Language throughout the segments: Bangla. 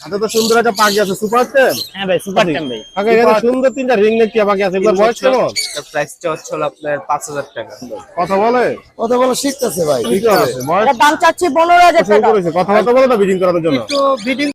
তো সুন্দর একটা পাখি আছে সুপার টেম? হ্যাঁ ভাই সুপার টেম ভাই। কাকা এখানে সুন্দর তিনটা রিং নেক টিয়া পাখি আছে। এগুলোর বয়স কেমন? এটার প্রাইসটা হচ্ছে আপনার পাঁচ হাজার টাকা। কথা বলে? কথা বলে শিখতেছে ভাই ঠিক আছে দাম চাচ্ছি টাকা। বলে না বিডিং করানোর জন্য। বিডিং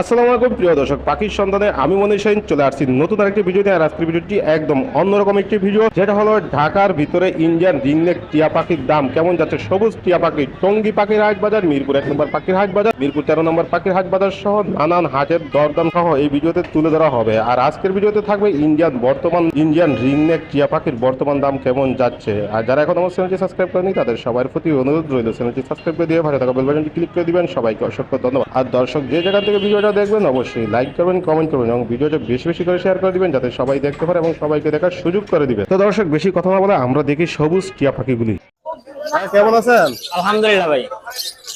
আসসালামু আলাইকুম, প্রিয় দর্শক, পাখির সন্ধানে আমি মনে সাইন চলে আসছি নতুন আরেকটি ভিডিও নিয়ে আর আজকের ভিডিওটি একদম অন্যরকম একটি ভিডিও, যেটা হলো ঢাকার ভিতরে ইন্ডিয়ান রিংনেক টিয়া পাখির দাম কেমন যাচ্ছে? সবুজ টিয়া পাখি, টঙ্গি পাখির হাট বাজার, মিরপুর এক নম্বর পাখির হাট বাজার, মিরপুর তেরো নম্বর পাখির হাট বাজার সহ নানান হাটের দরদাম সহ এই ভিডিওতে তুলে ধরা হবে। আর আজকের ভিডিওতে থাকবে ইন্ডিয়ান বর্তমান, ইন্ডিয়ান রিংনেক টিয়া পাখির বর্তমান দাম কেমন যাচ্ছে? আর যারা এখন আমার চ্যানেলটি সাবস্ক্রাইব করেনি, তাদের সবার প্রতি অনুরোধ রইল, চ্যানেলটি সাবস্ক্রাইব করে দিয়ে ভালো থাকা বেল বাটনটি ক্লিক করে দিবেন। সবাইকে অসংখ্য ধন্যবাদ। আর দর্শক, যে জায়গা থেকে ভিডিওটা দেখবেন অবশ্যই লাইক করবেন কমেন্ট করবেন এবং ভিডিওটা বেশি বেশি করে শেয়ার করে দিবেন যাতে সবাই দেখতে পারে এবং সবাইকে দেখার সুযোগ করে দিবে। তো দর্শক বেশি কথা না বলে আমরা দেখি সবুজ টিয়া পাখিগুলি। কেমন আছেন? আলহামদুলিল্লাহ ভাই।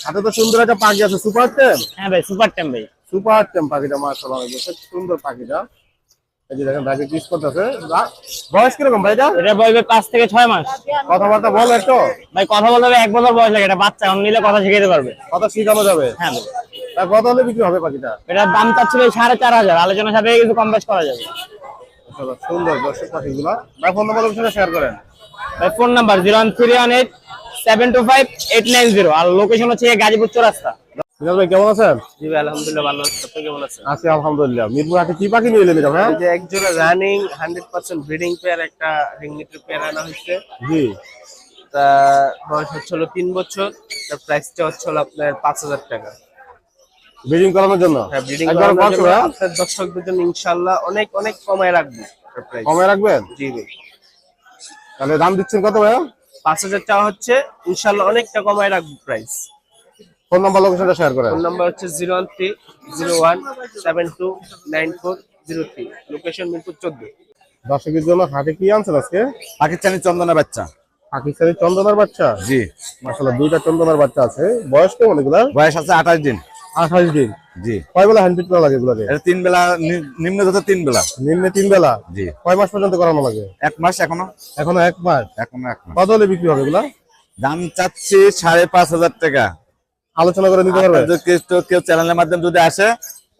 হাতে তো সুন্দর একটা পাখি আছে সুপার টেম? হ্যাঁ ভাই সুপার টেম ভাই। সুপার টেম পাখিটা মাশাআল্লাহ সুন্দর পাখিটা। এই যে দেখেন ভাইকে কিস করতেছে। বয়স কীরকম ভাইটা? এটা বয়স ভাই পাঁচ থেকে ছয় মাস। কথাবার্তা বল একটু। ভাই কথা বলতে এক বছর বয়স লাগে এটা বাচ্চা নিলে কথা শিখাতে পারবে। কথা শিখানো যাবে। হ্যাঁ ভাই। তা কত হলে বিক্রি হবে পাখিটা? এটার দাম চাচ্ছি ভাই সাড়ে চার হাজার। আলোচনার সাথে কিছু কম বেশ করা যাবে। সুন্দর দর্শক পাখিগুলো। ভাই ফোন নম্বর সাথে শেয়ার করেন। ভাই phone number zero one three one eight seven two five eight nine zero আর লোকেশন হচ্ছে গাজীপুর চৌরাস্তা। বিকাশ ভাই কেমন আছেন? জি ভাই আলহামদুলিল্লাহ ভালো আছি। আপনি কেমন আছেন? আছি আলহামদুলিল্লাহ। মিরপুর হাটে কি পাখি নিয়ে এলেন এটা ভাই? যে এক জোড়া running hundred percent breeding pair একটা রিংনেটের পেয়ার আনা হয়েছে। জি। তা বয়স হচ্ছে হলো তিন বছর। তার প্রাইসটা হচ্ছে আপনার পাঁচ হাজার টাকা। ব্রিডিং করানোর জন্য? হ্যাঁ ব্রিডিং কষ্ট ভাই আপনার দর্শকদের জন্য ইনশাল্লাহ অনেক অনেক কমায় রাখব। এটার price। কমে রাখবেন? জি ভাই তাহলে দাম দিচ্ছেন কত ভাই পাঁচ হাজার টাকা হচ্ছে ইনশাল্লাহ অনেকটা কমায় রাখব প্রাইস ফোন নাম্বার লোকেশনটা শেয়ার করেন। ফোন নাম্বার হচ্ছে zero one three zero one seven two nine four zero three. Location Mirpur চোদ্দ। দর্শকের জন্য হাটে কি আনছেন আজকে? পাকিস্তানি চন্দনা বাচ্চা। পাকিস্তানি চন্দনার বাচ্চা? জি। মাসাল্লাহ দুইটা চন্দনার বাচ্চা আছে। বয়স কেমন এগুলা বয়স আছে আঠাশ দিন। আঠাশ দিন জি। কয় বেলা হ্যান্ড ফিট করা লাগে এগুলাকে? এটা তিন বেলা নিম্ন যত তিন বেলা। নিম্নে তিন বেলা? জি। কয় মাস পর্যন্ত করানো লাগে? এক মাস এখনও? এখনও এক মাস? এখনও এক মাস। কত হলে বিক্রি হবে এগুলা? দাম চাচ্ছি সাড়ে পাঁচ হাজার টাকা। আলোচনা করে নিতে পারবে? কেউ চ্যানেলের মাধ্যমে যদি আসে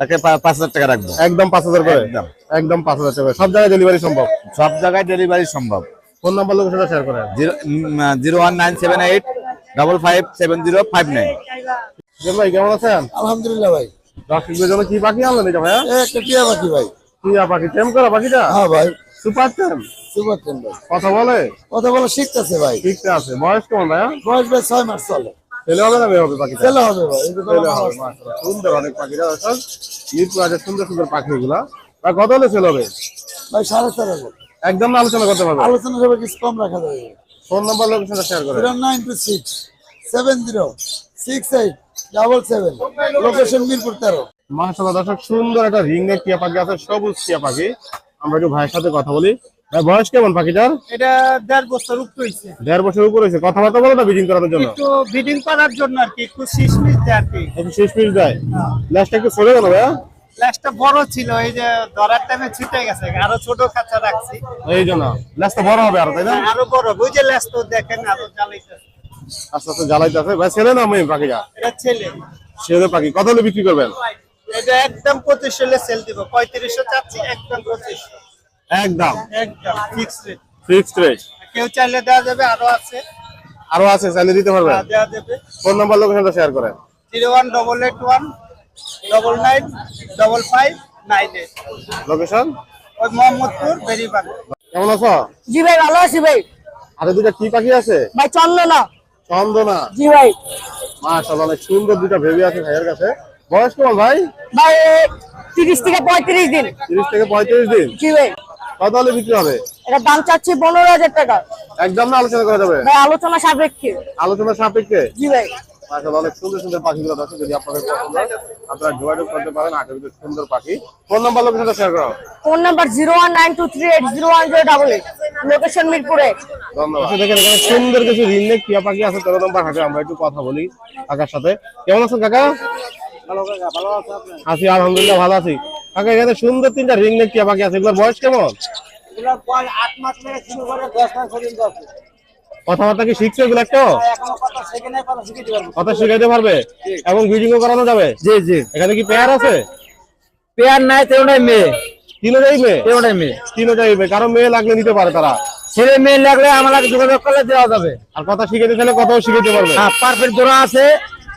তাকে পাঁচ হাজার টাকা রাখব। একদম পাঁচ হাজার করে? একদম। একদম পাঁচ হাজার টাকা। সব জায়গায় ডেলিভারি সম্ভব? সব জায়গায় ডেলিভারি সম্ভব। ফোন নাম্বার লোকেশনটা শেয়ার করেন। Zero zero one nine seven eight double five seven zero five nine ভাই কেমন আছেন? আলহামদুলিল্লাহ ভাই। দর্শকদের জন্য কি পাখি আনলেন এটা ভাইয়া? একটা টিয়া পাখি ভাই। টিয়া পাখি টেম করা পাখিটা? হ্যাঁ ভাই। সুপার টেম সুপার ভাই। কথা বলে? কথা বলা শিখতেছে ভাই। ঠিকটা আছে। বয়স কেমন ভাইয়া? বয়স ভাই ছয় মাস চলে। ছেলে হবে না মেয়ে হবে ছেলে হবে ভাই এই ছেলে হবে, সুন্দর অনেক পাখিরা দর্শক মিরপুর আছে সুন্দর সুন্দর পাখি এগুলা আর কত হলে ছেলে হবে? ভাই সাড়ে চার একদম আলোচনা করতে পারবে আলোচনা সবাই কিছু কম রাখা যাবে ফোন নাম্বার লোকেশনটা শেয়ার করে zero nine two six seven zero six eight double seven. Location Mirpur তেরো। মাশাআল্লাহ দর্শক সুন্দর একটা রিং নেক টিয়া পাখি আছে সবুজ টিয়া পাখি। আমরা একটু ভাইয়ের সাথে কথা বলি। ভাই বয়স কেমন পাখিটার? এটা দেড় বছর উপরে হয়েছে দেড় বছর উপর হয়েছে কথাবার্তা বলো না বিডিং করানোর জন্য। একটু ব্রিডিং করার জন্য আর কি একটু শিশমিশ দেয় আর কি। একটু শেষ দেয়। লাস্টটা একটু সরে গেল ভাইয়া? লাস্টটা বড় ছিল এই যে ধরার টাইমে ছুটে গেছে। আরও ছোট খাঁচা রাখছি। এই জন্য লাস্টটা বড় হবে আর তাই না? আরও বড় যে ল্যাস তো দেখেন আরও জ্বালাইতেছে আস্তে আস্তে জ্বালাইতে আছে। ভাই ছেলে না মেয়ে পাখিটা? এটা ছেলে। ছেলে পাখি। কত হলে বিক্রি করবেন? এটা একদম পঁচিশ হলে সেল দিব। পঁয়ত্রিশশো চাচ্ছি একদম পঁচিশ একদম? একদম ফিক্স রেট ফিক্সড রেট কেউ চাইলে দেওয়া যাবে আরও আছে। আরও আছে চাইলে দিতে পারবেন? হ্যাঁ, দেওয়া যাবে। ফোন নাম্বার লোকেশনটা শেয়ার করেন। Zero one double eight one double nine double five nine eight location ওই মোহাম্মদপুর বেরিবাগ। কেমন আছো? জি ভাই ভালো আছি ভাই। আরে দুটা কি পাখি আছে? ভাই চন্দনা। চন্দনা। জি ভাই। মাশাআল্লাহ অনেক সুন্দর দুটা ভেবে আছে ভাইয়ের কাছে। বয়স কেমন ভাই? ভাই তিরিশ থেকে পঁয়ত্রিশ দিন। তিরিশ থেকে পঁয়ত্রিশ দিন। জি ভাই। কত হলে বিক্রি হবে? এটার দাম চাচ্ছি পনেরো হাজার টাকা। একদম না আলোচনা করা যাবে? ভাই আলোচনা সাপেক্ষে। আলোচনা সাপেক্ষে? জি ভাই। মাশাআল্লাহ অনেক সুন্দর সুন্দর পাখিগুলো আছে যদি আপনাদের পছন্দ হয়। আপনারা যোগাযোগ করতে পারেন আটের সুন্দর পাখি। ফোন নাম্বার লোকেশনটা শেয়ার করো। Phone number zero one nine two three eight zero one zero double eight. Location মিরপুরে। ধন্যবাদ। আচ্ছা, দেখেন এখানে সুন্দর কিছু রিংনেক টিয়া পাখি আছে তেরো নম্বর হাটে আমরা একটু কথা বলি কাকার সাথে। কেমন আছেন কাকা? আছি আলহামদুলিল্লাহ ভালো আছি। কাকা এখানে সুন্দর তিনটা রিংনেক টিয়া পাখি আছে এগুলোর বয়স কেমন? আট মাস থেকে শুরু করে দশ মাস পর্যন্ত আছে। কথাবার্তা কি শিখছে এগুলো একটু? এখনও কথা শিখাইতে পারবে? এবং ব্রিডিংও করানো যাবে? জি জি। এখানে কি পেয়ার আছে? পেয়ার নাই তেরোটাই মেয়ে। তিনটাই মেয়ে? তেরোটাই মেয়ে। তিনটাই মেয়ে। কারও মেয়ে লাগলে নিতে পারে তারা। ছেলে মেয়ে লাগলে আমার যোগাযোগ করলে দেওয়া যাবে। আর কথা শিখাইতে চাইলে কথাও শিখাইতে পারবে। হ্যাঁ পারফেক্ট জোড়া আছে।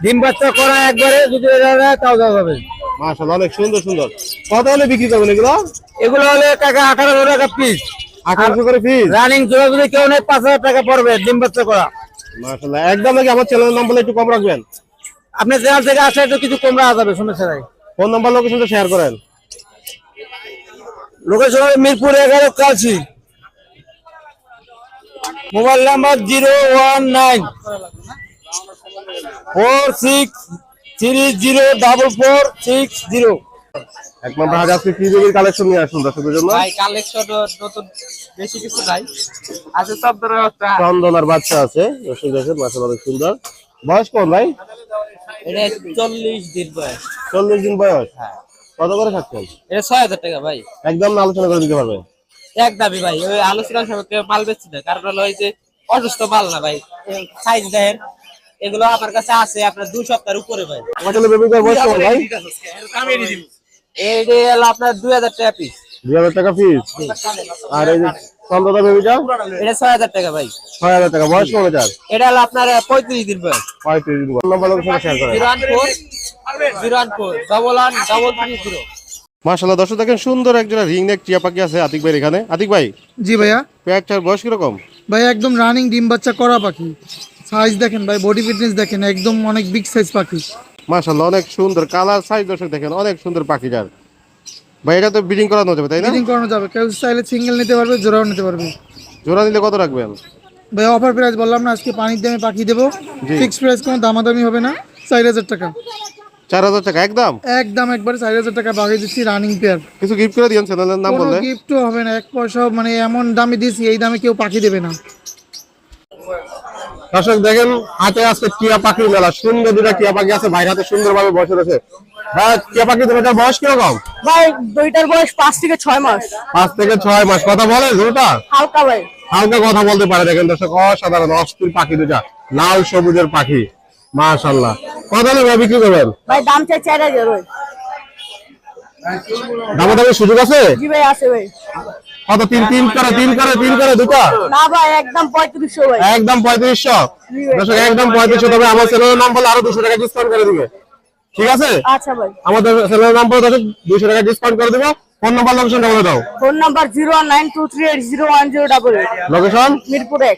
ডিম বাচ্চা করা একবারে যদি তাও দেওয়া যাবে। মাশাআল্লাহ অনেক সুন্দর সুন্দর। কত হলে বিক্রি করবেন এগুলো? এগুলো হলে টাকা আঠারো টাকা পিস আঠারোশো করে পিস রানিং জোড়া যদি কেউ নেই পাঁচ হাজার টাকা পড়বে ডিম বাচ্চা করা। মাশাআল্লাহ। একদম নাকি আমার চ্যানেলের নাম বলে একটু কম রাখবেন? আপনি চ্যানেল থেকে আসলে একটু কিছু কম রাখা যাবে নাই ফোন নাম্বার লোকেশনটা শেয়ার করেন। লোকেশন মিরপুর এগারো Kalshi mobile number zero one nine four six three zero double four six zero এক নম্বর হাজার আজকে কি কালেকশন নিয়ে আসুন দর্শকদের জন্য। ভাই কালেকশন নতুন বেশি কিছু নাই। আছে সব ধরনের চন্দনার বাচ্চা আছে দর্শক দেখেন মাশাআল্লাহ অনেক সুন্দর। বয়স কোন ভাই? এটা চল্লিশ দিন বয়স। চল্লিশ দিন বয়স? কত করে থাকছেন এটা ছয় হাজার টাকা ভাই। একদম আলোচনা করে দিতে পারবে? এক দাবি ভাই। ওই আলোচনার সাপেক্ষে মাল বেচছি না কারণ হলো ওই যে অসুস্থ মাল না ভাই। সাইজ দেন এগুলো আমার কাছে আছে আপনার দুই সপ্তাহের উপরে ভাই। আমার ছেলে বেবির বয়স কোন ভাই। এইটা হলো আপনার দুই হাজার টাকা পিস দুই হাজার টাকা ফিস আর এই যে চন্দ্রতা বেবিটা এটা ছয় হাজার টাকা ভাই। ছয় হাজার টাকা বয়স কোন যার এটা হলো আপনার পঁয়ত্রিশ দিন বয়স। পঁয়ত্রিশ দিন ফোন নাম্বার লোকেশনটা শেয়ার করেন। Zero one four zero one four double one double three zero মাশাআল্লাহ দর্শক দেখেন সুন্দর একজোড়া রিং নেক টিয়া পাখি আছে আতিক ভাই এখানে। আতিক ভাই জি ভাইয়া। পেয়ারটার বয়স কীরকম? ভাই একদম রানিং ডিম বাচ্চা করা পাখি। সাইজ দেখেন ভাই বডি ফিটনেস দেখেন একদম অনেক বিগ সাইজ পাখি। মাশাআল্লাহ অনেক সুন্দর কালার সাইজ দর্শক দেখেন অনেক সুন্দর পাখি যার ভাই এটা তো ব্রিডিং করানো যাবে তাই না? ব্রিডিং করানো যাবে কেউ চাইলে সিঙ্গেল নিতে পারবে জোড়াও নিতে পারবে। জোড়া নিলে কত রাখবেন? ভাই অফার প্রাইস বললাম না আজকে পানির দামে পাখি দেবো। ফিক্স প্রাইস কোনো দামাদামি হবে না চার হাজার টাকা। চার হাজার টাকা একদম? একদম একবারে চার হাজার টাকা বাকি দিচ্ছি রানিং পেয়ার কিছু গিফট করে দিয়েন চ্যানেলের নাম বললে। গিফটও হবে না এক পয়সাও মানে এমন দামে দিয়েছি এই দামে কেউ পাখি দেবে না। দর্শক দেখেন হাতে আজকে টিয়া পাখির মেলা। সুন্দর দুটা টিয়া পাখি আছে বাইরে হাতে সুন্দর ভাবে বসে রয়েছে। ভাই টিয়া পাখি দুটার বয়স কীরকম? ভাই দুইটার বয়স পাঁচ থেকে ছয় মাস। পাঁচ থেকে ছয় মাস। কথা বলে দুটা হালকা ভাই। হালকা কথা বলতে পারে দেখেন দর্শক অসাধারণ অস্থির পাখি দুটা লাল সবুজের পাখি মাশাল্লাহ কত নেবে বিক্রি করবেন? ভাই দাম চাই চার হাজার ভাই দামা দামের সুযোগ আছে? জি ভাই আছে ভাই। কত তিন তিন করে তিন করে তিন করে দুটা? না ভাই একদম পঁয়ত্রিশশো ভাই। একদম পঁয়ত্রিশশো? দর্শক একদম পঁয়ত্রিশশো তবে আমার চ্যানেলের নাম বলে আরও দুশো টাকা ডিসকাউন্ট করে দিবে। ঠিক আছে? আচ্ছা ভাই। আমাদের চ্যানেলের নাম বলে দর্শক দুশো টাকা ডিসকাউন্ট করে দেবো। ফোন নাম্বার লোকেশনটা বলে দাও। Phone number zero one nine two three eight zero one zero double eight. Location Mirpur এক।